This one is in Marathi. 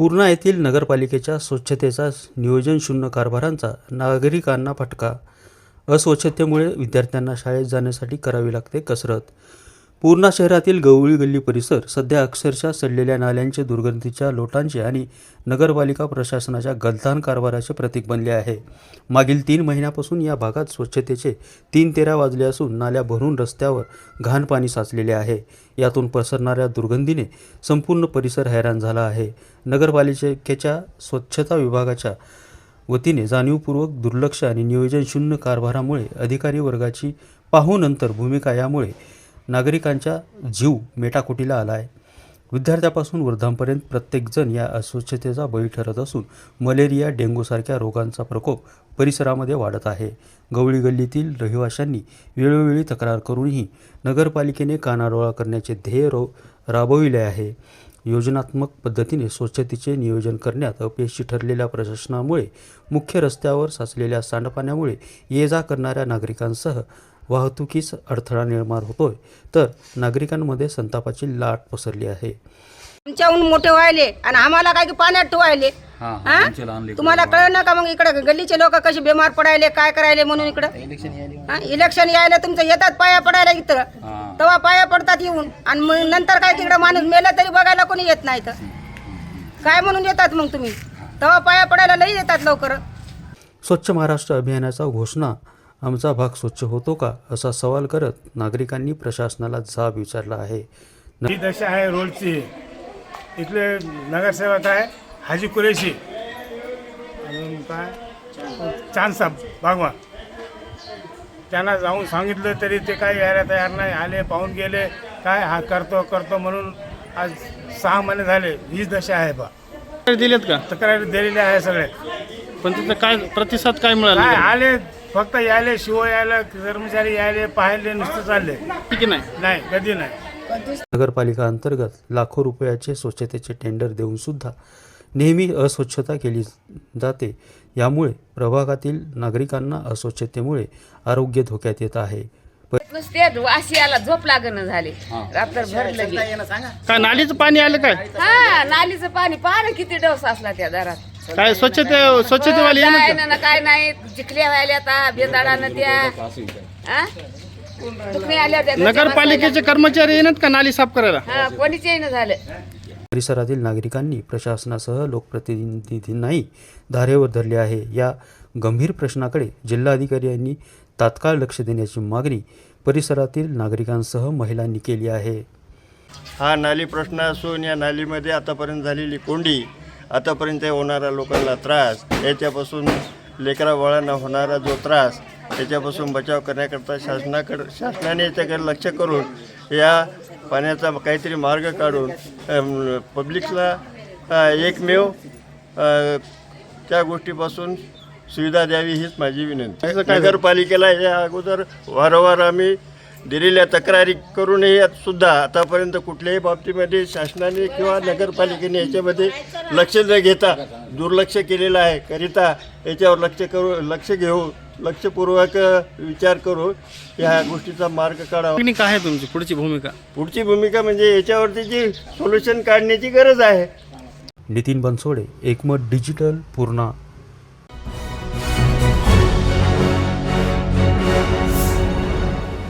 पूर्णा येथील नगरपालिकेच्या स्वच्छतेचा नियोजन शून्य कारभारांचा नागरिकांना फटका. अस्वच्छतेमुळे विद्यार्थ्यांना शाळेत जाण्यासाठी करावी लागते कसरत. पूर्णा शहरातील गवळी गल्ली परिसर सध्या अक्षरशः सडलेल्या नाल्यांचे दुर्गंधीच्या लोटांचे आणि नगरपालिका प्रशासनाच्या गलथान कारभाराचे प्रतीक बनले आहे. मागील तीन महिन्यापासून या भागात स्वच्छतेचे तीन तेरा वाजले असून नाल्या भरून रस्त्यावर घाण पाणी साचलेले आहे. यातून पसरणाऱ्या दुर्गंधीने संपूर्ण परिसर हैराण झाला आहे. नगरपालिकेच्या स्वच्छता विभागाच्या वतीने जाणीवपूर्वक दुर्लक्ष आणि नियोजनशून्य कारभारामुळे अधिकारी वर्गाची पाहूनंतर भूमिका यामुळे नागरिकांच्या जीव मेटाकुटीला आला आहे. विद्यार्थ्यापासून वृद्धांपर्यंत प्रत्येकजण या अस्वच्छतेचा बळी ठरत असून मलेरिया डेंग्यूसारख्या रोगांचा प्रकोप परिसरामध्ये वाढत आहे. गवळी गल्लीतील रहिवाशांनी वेळोवेळी तक्रार करूनही नगरपालिकेने कानाडोळा करण्याचे ध्येय रो राबविले आहे. योजनात्मक पद्धतीने स्वच्छतेचे नियोजन करण्यात अपयशी ठरलेल्या प्रशासनामुळे मुख्य रस्त्यावर साचलेल्या सांडपाण्यामुळे ये जा करणाऱ्या नागरिकांसह वाहतुकीस अडथळा निर्माण होतोय तर नागरिकांमध्ये संतापाची लाट पसरली आहे. तुमच्याहून मोठे व्हायले आणि आम्हाला काय की पाण्यात ठेवायले. हा, तुम्हाला कळ ना का मग इकडे गल्लीचे लोक कसे बिमार पडायले काय करायले म्हणून इकडं? हा? इलेक्शन यायला तुमचं येतात पाया पडायला इथं. हा. तेव्हा पाया पडतात येऊन. आणि मग नंतर काय तिकडं माणूस मेला तरी बघायला कोणी येत नाही तर काय म्हणून येतात मग तुम्ही? तेव्हा पाया पडायला लई येतात लवकर. स्वच्छ महाराष्ट्र अभियानाचा घोषणा आमचा भाग स्वच्छ होतो का असा सवाल करत नागरिकांनी प्रशासनाला जाब विचारला आहे. ही दशा आहे रोडची. इथले नगरसेवक आहे हाजी कुरेशी. अजून काय? चांदसाब बागवा. त्यांना जाऊन सांगितलं तरी ते काही यायला तयार नाही. आले पाहून गेले काय हा करतो करतो म्हणून आज सहा महिने झाले. हीच दशा आहे बा. तक्रारी दिलेत का? तक्रारी दिलेल्या आहे सगळे. पण तिथं काय प्रतिसाद काय मिळाला? काय आले फक्त यायले शिव यायले कर्मचारी यायले पाहिले नुसतं चालले. की नाही? नाही कधी नाही. नगरपालिका अंतर्गत लाखो रुपयाचे स्वच्छतेचे टेंडर देऊन सुद्धा नेहमी अस्वच्छता केली जाते. यामुळे प्रभागातील नागरिकांना अस्वच्छतेमुळे आरोग्य धोक्यात येत आहे. नुसते वाशियाला झोप लागणं झाले. लगे काय नालीचं पाणी आलं काय? हा नालीचं पाणी. पहा ना किती डोस असला त्या दारात. काय स्वच्छते स्वच्छतेवाली येणार काय का ना काय नाही. चिखल्या व्हायला आता बेदाडानं त्या. हा? दुखणे आल्या होत्या घरच्या नगरपालिकेचे कर्मचारी येणार का नाली साफ करायला. हा कोणीच येईना झालं. परिसरातील नागरिकांनी प्रशासनासह लोकप्रतिनिधींनाही धारेवर धरले आहे. या गंभीर प्रश्नाकडे जिल्हाधिकारी यांनी तात्काळ लक्ष देण्याची मागणी परिसरातील नागरिकांसह महिलांनी केली आहे. हा नाली प्रश्न असून या नालीमध्ये आतापर्यंत झालेली कोंडी आतापर्यंत होणारा लोकांना त्रास याच्यापासून लेकरा बाळांना होणारा जो त्रास त्याच्यापासून बचाव करण्याकरता शासनाकडं शासनाने याच्याकडे लक्ष करून या पाण्याचा काहीतरी मार्ग काढून पब्लिकला एकमेव त्या गोष्टीपासून सुविधा द्यावी हीच माझी विनंती. नगरपालिकेला या अगोदर वारंवार आम्ही दिलेल्या तक्रारी करूनही सुद्धा आतापर्यंत कुठल्याही बाबतीमध्ये शासनाने किंवा नगरपालिकेने याच्यामध्ये लक्ष न घेता दुर्लक्ष केलेलं आहे. करिता याच्यावर लक्ष करू लक्ष घेऊ लक्षपूर्वक विचार करू ह्या गोष्टीचा मार्ग काढावा. काय आहे तुमची? पुढची भूमिका? पुढची भूमिका म्हणजे याच्यावरती जी सोल्युशन काढण्याची गरज आहे. Nitin Bansode Ekmat digital Purna